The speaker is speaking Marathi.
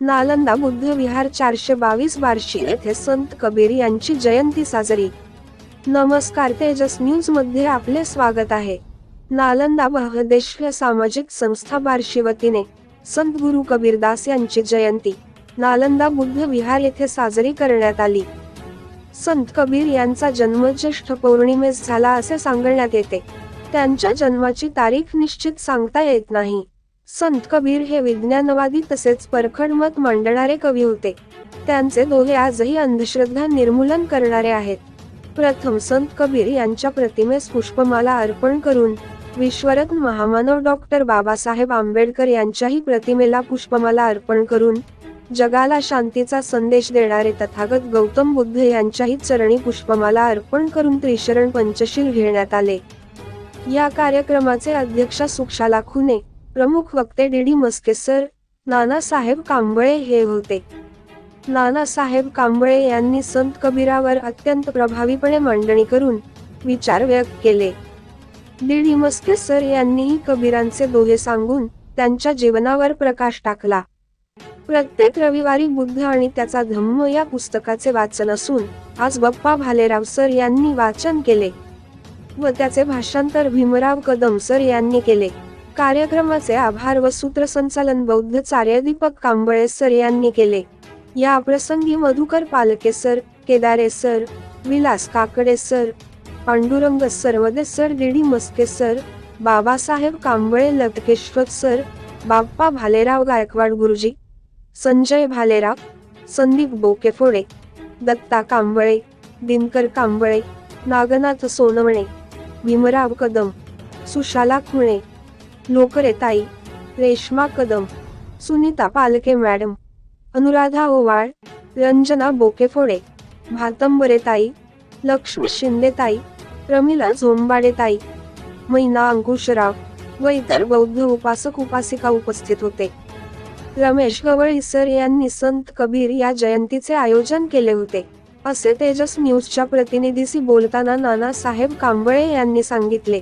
नालंदा बुद्ध विहार चारशे बावीस बार्शी येथे संत कबीर यांची जयंती साजरी. नमस्कार तेजस न्यूजमध्ये आपले स्वागत आहे. नालंदा बहदेश्वर सामाजिक संस्था बार्शी वतीने संत गुरु कबीरदास यांची जयंती नालंदा बुद्ध विहार येथे साजरी करण्यात आली. संत कबीर यांचा जन्म ज्येष्ठ पौर्णिमेस झाला असे सांगण्यात येते. त्यांच्या जन्माची तारीख निश्चित सांगता येत नाही. संत कबीर हे विज्ञानवादी तसेच परखड मत मांडणारे कवी होते. त्यांचे दोहे आजही अंधश्रद्धा निर्मूलन करणारे आहेत. प्रथम संत कबीर यांच्या प्रतिमेस पुष्पमाला अर्पण करून विश्वरत्न महामानव डॉक्टर बाबासाहेब आंबेडकर यांच्याही प्रतिमेला पुष्पमाला अर्पण करून जगाला शांतीचा संदेश देणारे तथागत गौतम बुद्ध यांच्याही चरणी पुष्पमाला अर्पण करून त्रिशरण पंचशील घेण्यात आले. या कार्यक्रमाचे अध्यक्ष सुक्षाला खुने प्रमुख वक्ते डीडी मस्केसर नानासाहेब कांबळे हे होते. नानासाहेब कांबळे यांनी संत कबीरावर अत्यंत प्रभावीपणे मांडणी करून विचार व्यक्त केले. डीडी मस्केसर यांनीही कबीरांचे दोहे सांगून त्यांच्या जीवनावर प्रकाश टाकला. प्रत्येक रविवारी बुद्ध आणि त्याचा धम्म या पुस्तकाचे वाचन असून आज बप्पा भालेराव सर यांनी वाचन केले व त्याचे भाषांतर भीमराव कदम सर यांनी केले. कार्यक्रमाचे आभार व सूत्रसंचालन बौद्ध चार्य दीपक कांबळे सर यांनी केले. या प्रसंगी Madhukar Palke sir Kedare sir Vilas Kakade sir Pandurang Sarwade sir DD Maske sir Babasaheb Kamble Latkeshwar sir Bappa Bhalerao Gaikwad गुरुजी संजय भालेराव संदीप बोकेफोडे दत्ता कांबळे दिनकर कांबळे नागनाथ सोनवणे भीमराव कदम सुशाला खुणे लोकरेताई रेश्मा कदम. सुनीता पालके मॅडम. अनुराधा ओवाळ. रंजना बोकेफोडे. भातंबरेताई लक्ष्मी शिंदेताई प्रमिला झोंबाडेताई मैना अंकुशराव व इतर बौद्ध उपासक उपासिका उपस्थित होते. रमेश गवळी सर यांनी संत कबीर या जयंतीचे आयोजन केले होते. असे तेजस न्यूजच्या प्रतिनिधीशी बोलताना नानासाहेब कांबळे यांनी सांगितले.